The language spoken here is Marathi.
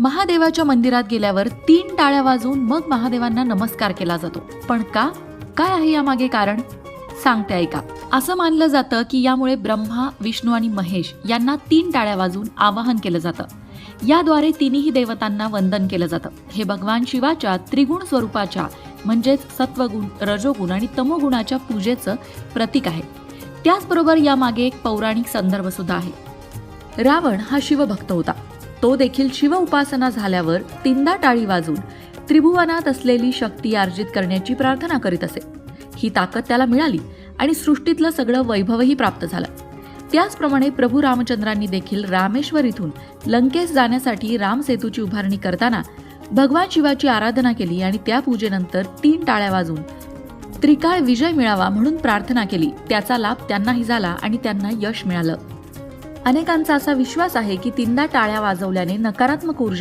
महादेवाच्या मंदिरात गेल्यावर तीन टाळ्या वाजवून मग महादेवांना नमस्कार केला जातो. पण का? काय आहे यामागे कारण? सांगते ऐका. असं मानलं जातं की यामुळे ब्रह्मा विष्णू आणि महेश यांना तीन टाळ्या वाजवून आवाहन केलं जातं. याद्वारे तिन्ही देवतांना वंदन केलं जातं. हे भगवान शिवाच्या त्रिगुण स्वरूपाच्या म्हणजेच सत्वगुण रजोगुण आणि तमोगुणाच्या पूजेचं प्रतीक आहे. त्याचबरोबर यामागे एक पौराणिक संदर्भ सुद्धा आहे. रावण हा शिवभक्त होता. तो देखील शिव उपासना झाल्यावर तीनदा टाळी वाजून त्रिभुवनात असलेली शक्ती अर्जित करण्याची प्रार्थना करीत असे. ही ताकद त्याला मिळाली आणि सृष्टीतलं सगळं वैभवही प्राप्त झालं. त्याचप्रमाणे प्रभू रामचंद्रांनी देखील रामेश्वर इथून लंकेस जाण्यासाठी रामसेतूची उभारणी करताना भगवान शिवाची आराधना केली आणि त्या पूजेनंतर तीन टाळ्या वाजून त्रिकाळ विजय मिळावा म्हणून प्रार्थना केली. त्याचा लाभ त्यांनाही झाला आणि त्यांना यश मिळालं. अनेकांचा असा विश्वास आहे की तीनदा टाळ्या वाजवल्याने नकारात्मक ऊर्जा